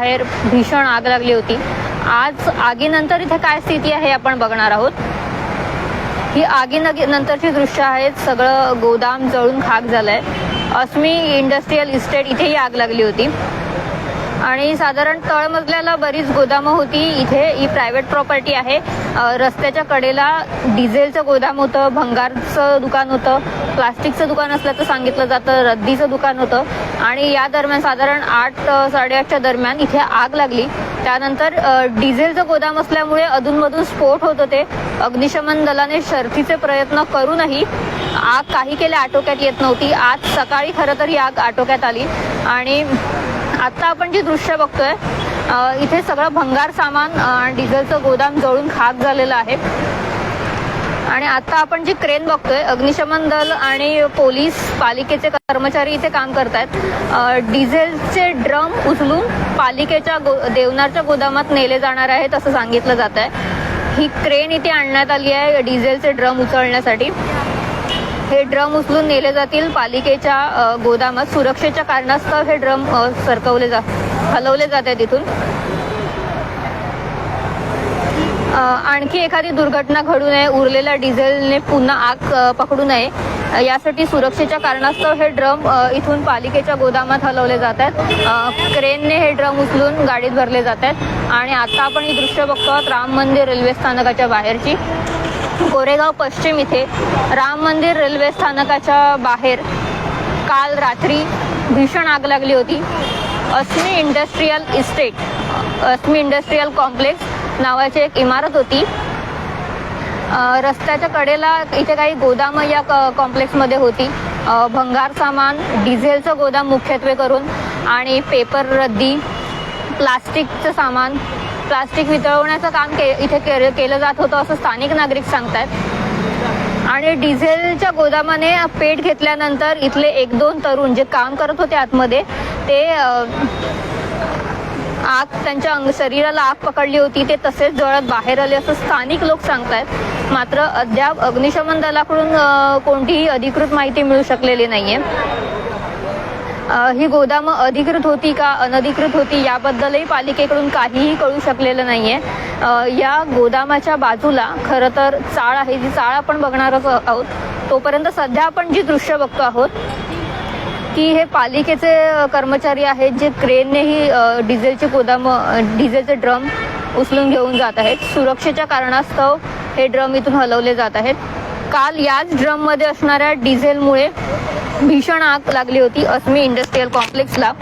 बाहेर भीषण आग लागली होती. आज आगीनंतर इथे काय स्थिती आहे आपण बघणार आहोत. ही आगी नंतरची दृश्य आहेत सगळं गोदाम जळून खाक झालंय. अस्मी इंडस्ट्रीयल इस्टेट इथेही आग लागली होती. आणि साधारण तळमजल्याला बरीच गोदामं होती. इथे ही प्रायव्हेट प्रॉपर्टी आहे. रस्त्याच्या कडेला डिझेलचं गोदाम होतं भंगारचं दुकान होतं प्लास्टिकचं दुकान असल्याचं सांगितलं जातं रद्दीचं दुकान होतं. आणि या दरम्यान साधारण आठ साडेआठच्या दरम्यान इथे आग लागली. त्यानंतर डिझेलचं गोदाम असल्यामुळे अधूनमधून स्फोट होत होते. अग्निशमन दलाने शर्थीचे प्रयत्न करूनही आग काही केल्या आटोक्यात येत नव्हती. आज सकाळी खरं तर ही आग आटोक्यात आली. आणि आता आपण जी दृश्य बघतोय इथे सगळं भंगार सामान डिझेलचं गोदाम जळून खाक झालेलं आहे. आणि आता आपण जी क्रेन बघतोय अग्निशमन दल आणि पोलीस पालिकेचे कर्मचारी इथे काम करतायत. डिझेलचे ड्रम उचलून पालिकेच्या गो देवनारच्या गोदामात नेले जाणार आहेत असं सांगितलं जात आहे ही क्रेन इथे आणण्यात आली आहे डिझेलचे ड्रम उचलण्यासाठी. हे ड्रम उचलून नेले जातील पालिकेच्या गोदामात. सुरक्षेच्या कारणास्तव हे ड्रम सरकवले जा हलवले जात आहेत तिथून आणखी एखादी दुर्घटना घडू नये उरलेल्या डिझेलने पुन्हा आग पकडू नये यासाठी सुरक्षेच्या कारणास्तव हे ड्रम इथून पालिकेच्या गोदामात हलवले जात आहेत. क्रेनने हे ड्रम उचलून गाडीत भरले जात आहेत. आणि आता आपण ही दृश्य बघतो आहोत राम मंदिर रेल्वे स्थानकाच्या बाहेरची. कोरेगाव पश्चिम इथे राम मंदिर रेल्वे स्थानकाच्या बाहेर काल रात्री भीषण आग लागली होती. Asmi industrial estate Asmi industrial complex नावाची एक इमारत होती. रस्त्याच्या कडेला इथे काही गोदाम या क- कॉम्प्लेक्समध्ये होती. भंगार सामान डिझेलचं गोदाम मुख्यत्वे करून आणि पेपर रद्दी प्लास्टिकचं सामान प्लास्टिक वितळवण्याचं काम के इथे के केलं जात होतं असं स्थानिक नागरिक सांगतात आणि डिझेलच्या गोदामाने पेट घेतल्यानंतर इथले एक दोन तरुण जे काम करत होते आतमध्ये ते आग त्यांच्या अंग शरीराला आग पकडली होती. ते तसेच जळत बाहेर आले असं स्थानिक लोक सांगतायत. मात्र अद्याप अग्निशमन दलाकडून कोणतीही अधिकृत माहिती मिळू शकलेली नाहीये. ही गोदामं अधिकृत होती का अनधिकृत होती याबद्दलही पालिकेकडून काहीही कळू शकलेलं नाहीये. या गोदामाच्या बाजूला खरं तर चाळ आहे. जी चाळ आपण बघणारच आहोत तोपर्यंत सध्या आपण जी दृश्य बघतो आहोत की हे पालिकेचे कर्मचारी आहेत जे क्रेननेही डिझेलची डिझेलचे गोदाम डिझेलचे ड्रम उचलून घेऊन जात आहेत. सुरक्षेच्या कारणास्तव हे ड्रम इथून हलवले जात आहेत. काल याच ड्रममध्ये असणाऱ्या डिझेलमुळे भीषण आग लागली होती अस्मी इंडस्ट्रीयल कॉम्प्लेक्सला.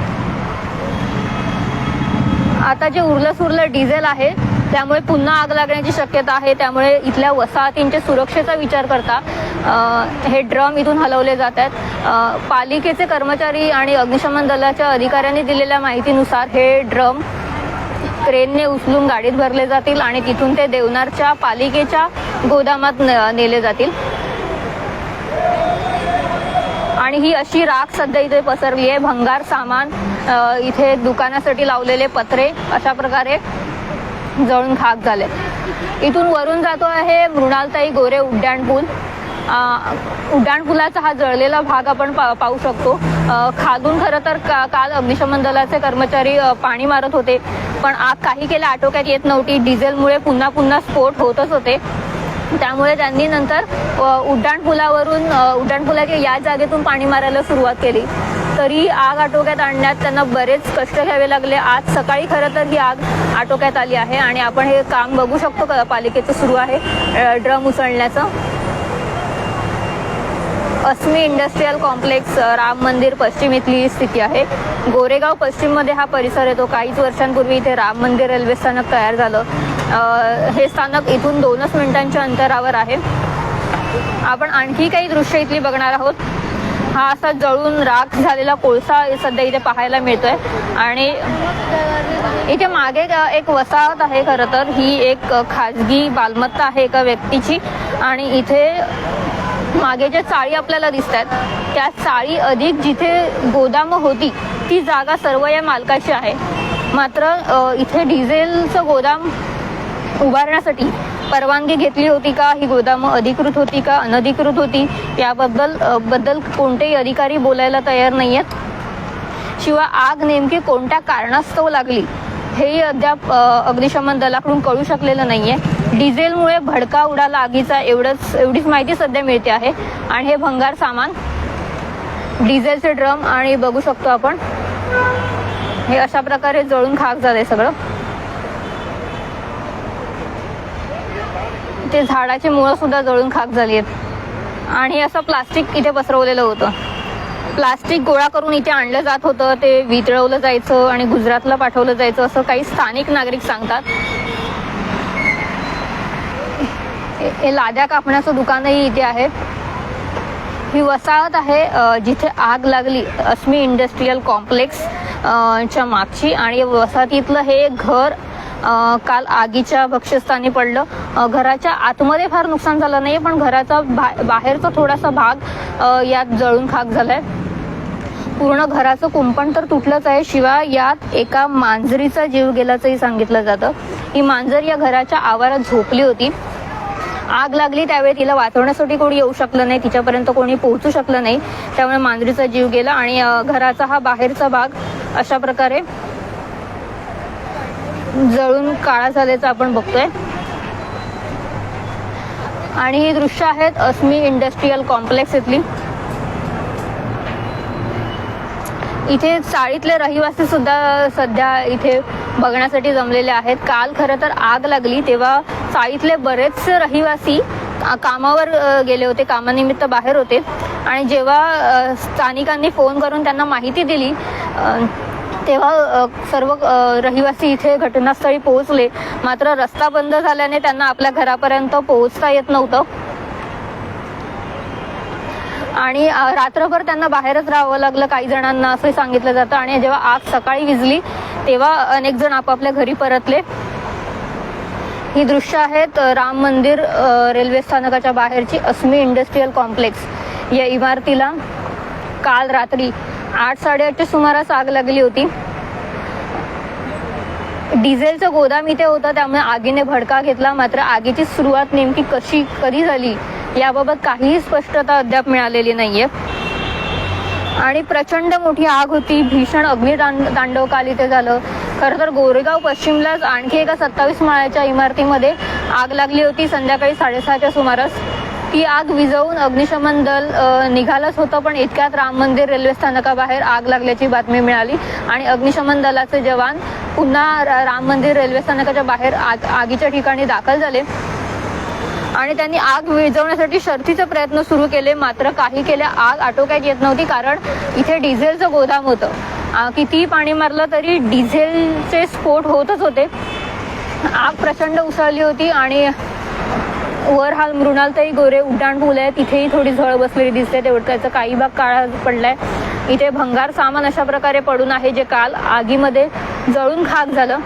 आता जे उरलं सुरलं डिझेल आहे त्यामुळे पुन्हा आग लागण्याची शक्यता आहे. त्यामुळे इथल्या वसाहतींच्या सुरक्षेचा विचार करता हे ड्रम इथून हलवले जात आहेत. पालिकेचे कर्मचारी आणि अग्निशमन दलाच्या अधिकाऱ्यांनी दिलेल्या माहितीनुसार हे ड्रम क्रेनने उचलून गाडीत भरले जातील आणि तिथून ते देवनारच्या पालिकेच्या गोदामात नेले जातील. आणि ही अशी राख सध्या इथे पसरली आहे. भंगार सामान इथे दुकानासाठी लावलेले पत्रे अशा प्रकारे जळून खाक झाले. इथून वरून जातो आहे मृणालताई गोरे उड्डाणपूल उड्डाणपुलाचा हा जळलेला भाग आपण पा पाहू शकतो. खालून खरं तर का काल अग्निशमन दलाचे कर्मचारी पाणी मारत होते. पण आग काही केल्या आटोक्यात येत नव्हती. डिझेलमुळे पुन्हा पुन्हा स्फोट होतच होते. त्यामुळे त्यांनी नंतर उड्डाणपुलावरून उड्डाणपुलाच्या या जागेतून पाणी मारायला सुरुवात केली. तरी आग आटोक्यात आणण्यात त्यांना बरेच कष्ट घ्यावे लागले. आज सकाळी खरं तर ही आग आटोक्यात आली आहे आणि आपण हे काम बघू शकतो का पालिकेचं सुरू आहे ड्रम उचलण्याचं अस्मी इंडस्ट्रीयल कॉम्प्लेक्स राम मंदिर पश्चिम इथली स्थिती आहे. गोरेगाव पश्चिममध्ये हा परिसर येतो. काहीच वर्षांपूर्वी इथे राम मंदिर रेल्वे स्थानक तयार झालं. हे स्थानक इथून दोनच मिनिटांच्या अंतरावर आहे. आपण आणखी काही दृश्य इथली बघणार आहोत. हा असा जळून राख झालेला कोळसा सध्या इथे पाहायला मिळतोय. आणि इथे मागे एक वसाहत आहे खरं तर. ही एक खाजगी मालमत्ता आहे एका व्यक्तीची. आणि इथे मागे ज्या चाळी आपल्याला दिसत आहेत त्या चाळी अधिक जिथे गोदाम होती ती जागा सर्व या मालकाची आहे. मात्र इथे डिझेलचं गोदाम उभारण्यासाठी परवानगी घेतली होती का? ही गोदामं अधिकृत होती का? अनधिकृत होती? याबद्दल बद्दल कोणतेही अधिकारी बोलायला तयार नाही आहेत शिवाय आग नेमकी कोणत्या कारणास्तव लागली? हेही अद्याप अग्निशमन दलाकडून कळू शकलेलं नाहीये. डिझेलमुळे भडका उडाला आगीचा एवढंच एवढीच माहिती सध्या मिळते आहे. आणि हे भंगार सामान डिझेलचे ड्रम आणि बघू शकतो आपण. हे अशा प्रकारे जळून खाक झालंय सगळं. ते झाडाची मुळं सुद्धा जळून खाक झाली आहेत आणि असं प्लास्टिक इथे पसरवलेलं होतं. प्लास्टिक गोळा करून इथे आणलं जात होतं ते वितळवलं जायचं आणि गुजरातला पाठवलं जायचं असं काही स्थानिक नागरिक सांगतात. हे- लाद्या कापण्याचं दुकानही इथे आहे. ही वसाहत आहे जिथे आग लागली अस्मी इंडस्ट्रीयल कॉम्प्लेक्स च्या मागची. आणि वसाहतीतलं हे घर काल आगीच्या भक्ष्यस्थानी पडलं. घराच्या आतमध्ये फार नुकसान झालं नाही पण घराचा बा बाहेरचा थोडासा भाग यात जळून खाक झालाय. पूर्ण घराचं कुंपण तर तुटलंच आहे शिवाय यात एका मांजरीचा जीव गेल्याचंही सांगितलं जातं. ही मांजर या घराच्या आवारात झोपली होती. आग लागली त्यावेळी तिला वाचवण्यासाठी कोणी येऊ शकलं नाही तिच्यापर्यंत कोणी पोहोचू शकलं नाही. त्यामुळे मांजरीचा जीव गेला आणि घराचा हा बाहेरचा भाग अशा प्रकारे जळून काळा झाल्याचं आपण बघतोय. आणि ही दृश्य आहेत अस्मी इंडस्ट्रीयल कॉम्प्लेक्स इथली. इथे चाळीतले रहिवासी सुद्धा सध्या इथे बघण्यासाठी जमलेले आहेत. काल खरं तर आग लागली तेव्हा चाळीतले बरेचसे रहिवासी कामावर गेले होते कामानिमित्त बाहेर होते. आणि जेव्हा स्थानिकांनी फोन करून त्यांना माहिती दिली तेव्हा सर्व रहिवासी इथे घटनास्थळी पोहोचले. मात्र रस्ता बंद झाल्याने त्यांना आपल्या घरापर्यंत पोहोचता येत नव्हतं. आणि रात्रभर त्यांना बाहेरच राहावं लागलं काही जणांना असं सांगितलं जातं. आणि जेव्हा आग सकाळी विजली तेव्हा अनेक जण आपापल्या घरी परतले. ही दृश्य आहेत राम मंदिर रेल्वे स्थानकाच्या बाहेरची अस्मी इंडस्ट्रीयल कॉम्प्लेक्स. या इमारतीला काल रात्री आठ साडेआठच्या सुमारास आग लागली होती. डिझेलचं गोदाम इथे होतं त्यामुळे आगीने भडका घेतला. मात्र आगीची सुरुवात नेमकी कशी कधी झाली याबाबत काहीही स्पष्टता अद्याप मिळालेली नाहीये. आणि प्रचंड मोठी आग होती. भीषण अग्नितांडव काल इथे झालं. खरं तर गोरेगाव पश्चिमलाच आणखी एका सत्तावीस माळ्याच्या इमारतीमध्ये आग लागली होती. संध्याकाळी साडेसहाच्या सुमारास ती आग विझवून अग्निशमन दल निघालंच होतं पण इतक्यात राम मंदिर रेल्वे स्थानकाबाहेर आग लागल्याची बातमी मिळाली. आणि अग्निशमन दलाचे जवान पुन्हा राम मंदिर रेल्वे स्थानकाच्या बाहेर आग आगीच्या ठिकाणी दाखल झाले. आणि त्यांनी आग विझवण्यासाठी शर्थीचे प्रयत्न सुरू केले मात्र काही केल्या आग आटोक्यात येत नव्हती कारण इथे डिझेलचं गोदाम होतं. कितीही पाणी मारलं तरी डिझेलचे स्फोट होतच होते. आग प्रचंड उसळली होती आणि वर हा मृणालताई गोरे उड्डाण पूल आहे. तिथेही थोडी झळ बसलेली दिसते. तेवढं त्याचा काही भाग काळा पडलाय. इथे भंगार सामान अशा प्रकारे पडून आहे जे काल आगीमध्ये जळून खाक झालं.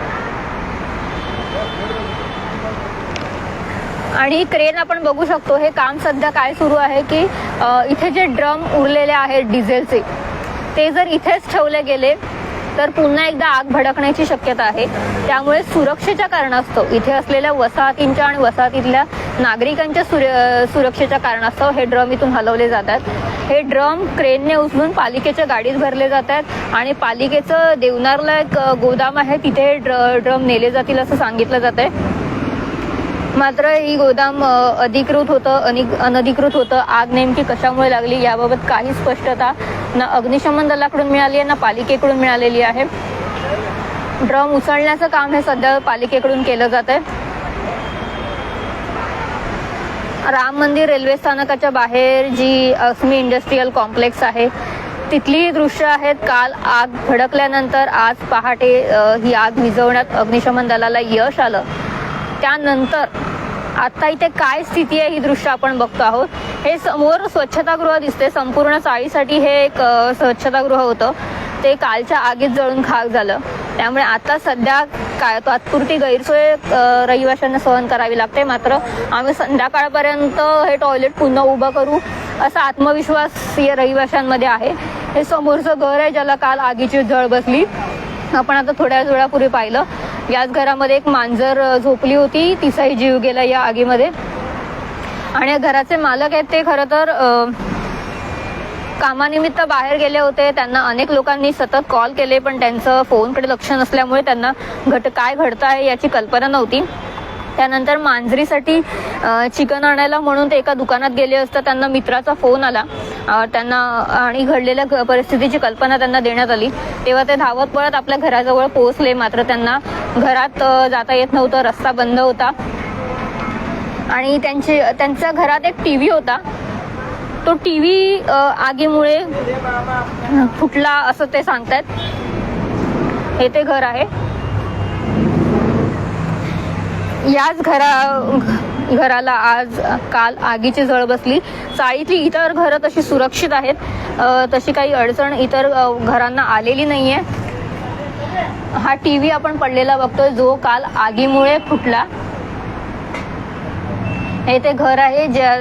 आणि क्रेन आपण बघू शकतो. हे काम सध्या काय सुरू आहे की इथे जे ड्रम उरलेले आहेत डिझेलचे ते जर इथेच ठेवले गेले तर पुन्हा एकदा आग भडकण्याची शक्यता आहे. त्यामुळे सुरक्षेच्या कारणास्तव इथे असलेल्या वसाहतींच्या आणि वसाहतीतल्या नागरिकांच्या सुर- सुरक्षेच्या कारणास्तव हे ड्रम इथून हलवले जातात. हे ड्रम क्रेनने उचलून पालिकेच्या गाडीत भरले जातात आणि पालिकेचं देवनारला एक गोदाम आहे तिथे हे ड्र ड्रम नेले जातील असं सांगितलं जात आहे मात्र ही गोदाम अधिकृत होतं अनिक अनधिकृत होतं. आग नेमकी कशामुळे लागली याबाबत काही स्पष्टता ना अग्निशमन दलाकडून मिळाली आहे ना पालिकेकडून मिळालेली आहे. ड्रम उचलण्याचं काम हे सध्या पालिकेकडून केलं जात आहे. राम मंदिर रेल्वे स्थानकाच्या बाहेर जी अस्मी इंडस्ट्रीयल कॉम्प्लेक्स आहे तिथली दृश्य आहेत. काल आग भडकल्यानंतर आज पहाटे ही आग विझवण्यात अग्निशमन दलाला यश आलं. त्यानंतर आता इथे काय स्थिती आहे ही दृश्य आपण बघतो आहोत. हे समोर स्वच्छतागृह दिसते संपूर्ण चाळीसाठी हे एक स्वच्छतागृह होतं. ते कालच्या आगीत जळून खाक झालं. त्यामुळे आता सध्या काय तात्पुरती गैरसोय रहिवाशांना सहन करावी लागते. मात्र आम्ही संध्याकाळपर्यंत हे टॉयलेट पुन्हा उभं करू असा आत्मविश्वास या रहिवाशांमध्ये आहे. हे समोरचं घर आहे ज्याला काल आगीची झळ बसली. आपण आता थोड्या वेळापूर्वी पाहिलं. याच घरामध्ये एक मांजर झोपली होती. तिचाही जीव गेला या आगीमध्ये. आणि घराचे मालक आहेत ते खरं तर कामानिमित्त बाहेर गेले होते. त्यांना अनेक लोकांनी सतत कॉल केले पण त्यांचं फोनकडे लक्ष नसल्यामुळे त्यांना घट काय घडत आहे याची कल्पना नव्हती. त्यानंतर मांजरीसाठी चिकन आणायला म्हणून ते एका दुकानात गेले असता त्यांना मित्राचा फोन आला. त्यांना आणि घडलेल्या परिस्थितीची कल्पना त्यांना देण्यात आली. तेव्हा ते धावत पळत आपल्या घराजवळ पोहोचले. मात्र त्यांना घरात जाता येत नव्हतं. रस्ता बंद होता. आणि त्यांची त्यांच्या घरात एक टी व्ही होता. तो टी व्ही आगीमुळे फुटला असं ते सांगतात हे ते घर आहे. याच घरा घराला आज काल आगीची झळ बसली. चाळीतली इतर घरं तशी सुरक्षित आहेत. तशी काही अडचण इतर घरांना आलेली नाही आहे हा टी व्ही आपण पडलेला बघतोय जो काल आगीमुळे फुटला. हे ते घर आहे ज्या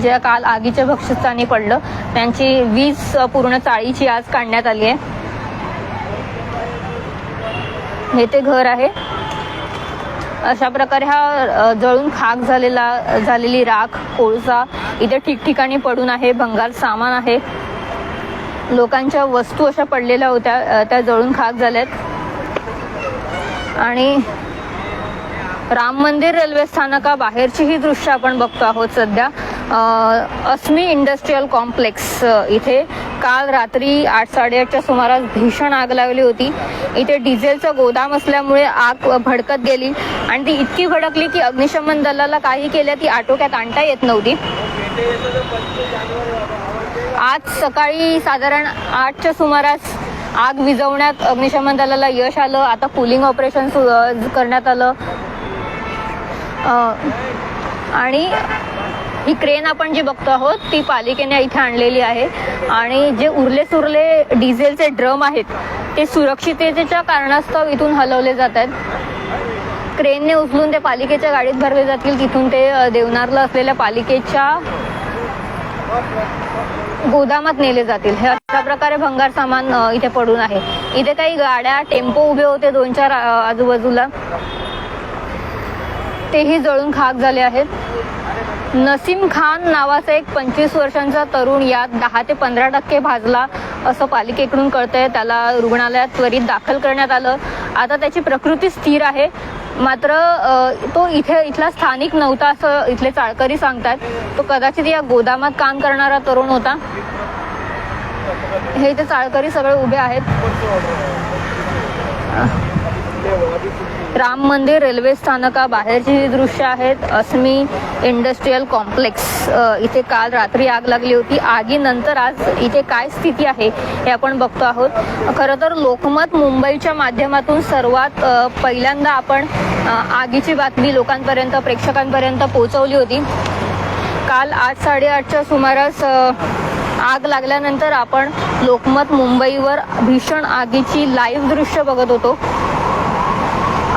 ज्या काल आगीच्या भक्षस्थानी पडलं. त्यांची वीज पूर्ण चाळीची आज काढण्यात आली आहे. हे ते घर आहे. अशा प्रकारे हा जळून खाक झालेला झालेली राख कोळसा इथे ठिकठिकाणी पडून आहे भंगार सामान आहे. लोकांच्या वस्तू अशा पडलेल्या होत्या त्या जळून खाक झाल्यात. आणि राम मंदिर रेल्वे स्थानकाबाहेरची ही दृश्य आपण बघतो आहोत सध्या. अस्मी इंडस्ट्रीयल कॉम्प्लेक्स इथे काल रात्री आठ साडेआठच्या सुमारास भीषण आग लागली होती. इथे डिझेलचं गोदाम असल्यामुळे आग भडकत गेली आणि ती इतकी भडकली की अग्निशमन दलाला काही केल्या ती आटोक्यात आणता येत नव्हती. आज सकाळी साधारण आठच्या सुमारास आग विझवण्यात अग्निशमन दलाला यश आलं. आता कुलिंग ऑपरेशन सु- करण्यात आलं. आणि ही क्रेन आपण जी बघतो आहोत ती पालिकेने इथे आणलेली आहे. आणि जे उरले सुरले डिझेलचे ड्रम आहेत ते सुरक्षिततेच्या कारणास्तव इथून हलवले जात आहेत. क्रेनने उचलून ते पालिकेच्या गाडीत भरले जातील तिथून ते देवनारला असलेल्या पालिकेच्या गोदामात नेले जातील. हे अशा प्रकारे भंगार सामान इथे पडून आहे. इथे काही गाड्या टेम्पो उभे होते दोन चार आजूबाजूला. तेही जळून खाक झाले आहेत. नसीम खान नावाचा एक पंचवीस वर्षांचा तरुण यात दहा ते पंधरा टक्के भाजला असं पालिकेकडून कळतंय. त्याला रुग्णालयात त्वरित दाखल करण्यात आलं. आता त्याची प्रकृती स्थिर आहे. मात्र तो इथे इथला स्थानिक नव्हता असं इथले चाळकरी सांगतात. तो कदाचित या गोदामात काम करणारा तरुण होता. हे इथे चाळकरी सगळे उभे आहेत. राम मंदिर रेल्वे स्थानकाबाहेरची जी दृश्य आहेत अस्मी इंडस्ट्रीयल कॉम्प्लेक्स इथे काल रात्री आग लागली होती. आगीनंतर आज इथे काय स्थिती आहे हे आपण बघतो आहोत. खरं तर लोकमत मुंबईच्या माध्यमातून सर्वात पहिल्यांदा आपण आगीची बातमी लोकांपर्यंत प्रेक्षकांपर्यंत पोहोचवली होती. काल आठ साडेआठच्या सुमारास आग लागल्यानंतर आपण लोकमत मुंबईवर भीषण आगीची लाईव्ह दृश्य बघत होतो.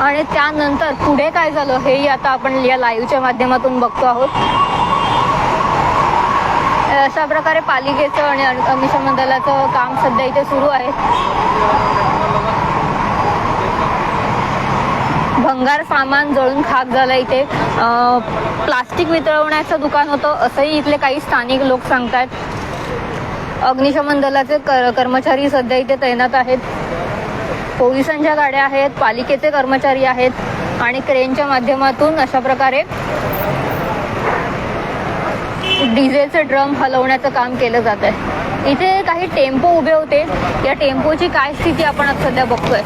आणि त्यानंतर पुढे काय झालं हेही आता आपण या लाईव्हच्या माध्यमातून बघतो आहोत. अशा प्रकारे पालिकेचं आणि अग्निशमन दलाचं काम सध्या इथे सुरू आहे. भंगार सामान जळून खाक झालं इथे. प्लास्टिक वितळवण्याचं दुकान होतं असंही इथले काही स्थानिक लोक सांगतात अग्निशमन दलाचे कर कर्मचारी सध्या इथे तैनात आहेत. पोलिसांच्या गाड्या आहेत पालिकेचे कर्मचारी आहेत आणि क्रेनच्या माध्यमातून अशा प्रकारे डिझेलचे ड्रम हलवण्याचं काम केलं जात आहे. इथे काही टेम्पो उभे होते. या टेम्पोची काय स्थिती आपण सध्या बघतोय?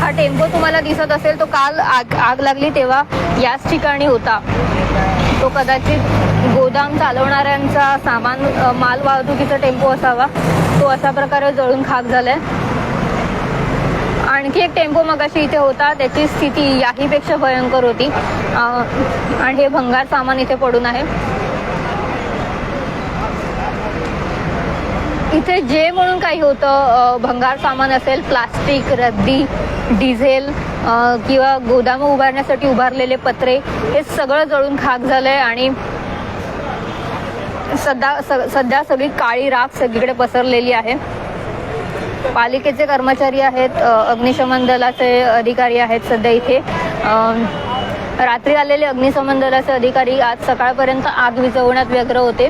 हा टेम्पो तुम्हाला दिसत असेल तो काल आग आग लागली तेव्हा याच ठिकाणी होता. तो कदाचित गोदाम चालवणाऱ्यांचा सामान माल वाहतुकीचा टेम्पो असावा. तो अशा प्रकारे जळून खाक झालाय. आणखी एक टेम्पो मगाशी इथे होता त्याची स्थिती याहीपेक्षा भयंकर होती. आणि हे भंगार सामान इथे पडून आहे. इथे जे म्हणून काही होतं भंगार सामान असेल प्लास्टिक रद्दी डिझेल किंवा गोदाम उभारण्यासाठी उभारलेले पत्रे हे सगळं जळून खाक झालंय आणि सध्या सध्या सगळी काळी राख सगळीकडे पसरलेली आहे. पालिकेचे कर्मचारी आहेत अग्निशमन दलाचे अधिकारी आहेत सध्या इथे. रात्री आलेले अग्निशमन दलाचे अधिकारी आज सकाळपर्यंत आग विझवण्यात व्यग्र होते.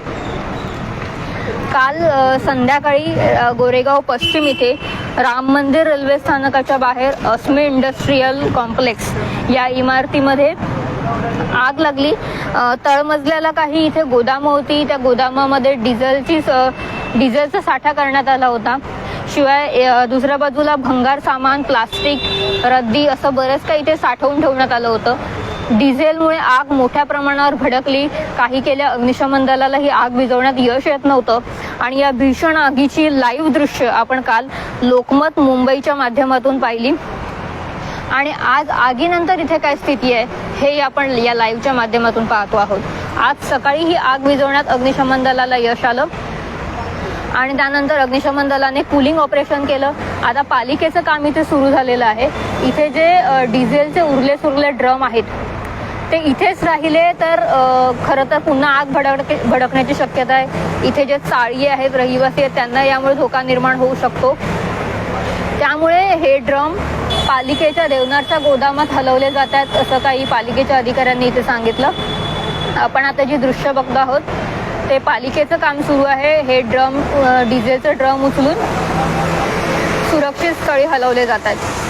काल संध्याकाळी गोरेगाव पश्चिम इथे राम मंदिर रेल्वे स्थानकाच्या बाहेर अस्मे इंडस्ट्रीयल कॉम्प्लेक्स या इमारतीमध्ये आग लागली. तळमजल्याला काही इथे गोदाम होती. त्या गोदामामध्ये डिझेलची स- डिझेलचा साठा करण्यात आला होता. शिवाय दुसऱ्या बाजूला भंगार सामान प्लास्टिक रद्दी असं बरंच काही इथे साठवून ठेवण्यात आलं होतं. डिझेलमुळे आग मोठ्या प्रमाणावर भडकली. काही केल्या अग्निशमन दलाला ही आग विझवण्यात यश येत नव्हतं. आणि या भीषण आगीची लाईव्ह दृश्य आपण काल लोकमत मुंबईच्या माध्यमातून पाहिली. आणि आज आगीनंतर इथे काय स्थिती आहे हे आपण या लाईव्हच्या माध्यमातून पाहतो आहोत. आज सकाळी ही आग विझवण्यात अग्निशमन दलाला यश आलं. आणि त्यानंतर अग्निशमन दलाने कुलिंग ऑपरेशन केलं. आता पालिकेचं काम इथे सुरू झालेलं आहे. इथे जे डिझेलचे उरले सुरले ड्रम आहेत ते इथेच राहिले तर खरं तर पुन्हा आग भडक भडकण्याची शक्यता आहे. इथे जे चाळी आहेत रहिवासी आहेत त्यांना यामुळे धोका निर्माण होऊ शकतो. त्यामुळे हे ड्रम पालिकेच्या देवनारच्या गोदामात हलवले जात आहेत असं काही पालिकेच्या अधिकाऱ्यांनी इथे सांगितलं. आपण आता जी दृश्य बघतो आहोत ते पालिकेचं काम सुरू आहे. हे ड्रम डिझेलचं ड्रम उचलून सुरक्षित स्थळी हलवले जात आहेत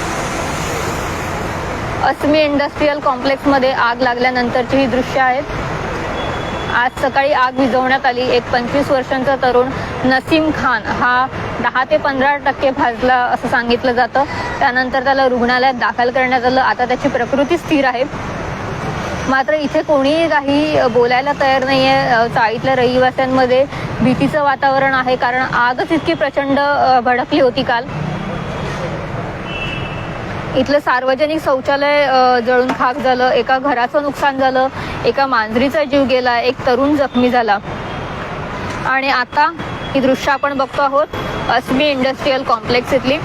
अस्मी इंडस्ट्रीयल कॉम्प्लेक्समध्ये आग लागल्यानंतरची ही दृश्य आहेत. आज सकाळी आग विझवण्यात आली. एक पंचवीस वर्षांचा तरुण नसीम खान हा दहा ते पंधरा टक्के भाजला असं सांगितलं जातं. त्यानंतर त्याला रुग्णालयात दाखल करण्यात आलं. आता त्याची प्रकृती स्थिर आहे. मात्र इथे कोणीही काही बोलायला तयार नाही आहे चाळीतल्या रहिवाशांमध्ये भीतीचं वातावरण आहे कारण आगच इतकी प्रचंड भडकली होती काल. इथलं सार्वजनिक शौचालय जळून खाक झालं एका घराचं नुकसान झालं एका मांजरीचा जीव गेला एक तरुण जखमी झाला. आणि आता ही दृश्य आपण बघतो आहोत अस्मी इंडस्ट्रीयल कॉम्प्लेक्स इथली.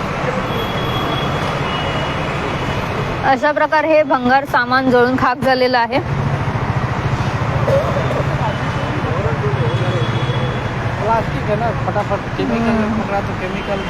अशा प्रकारे हे भंगार सामान जळून खाक झालेलं आहे. ना फटाफट. Chemical chemical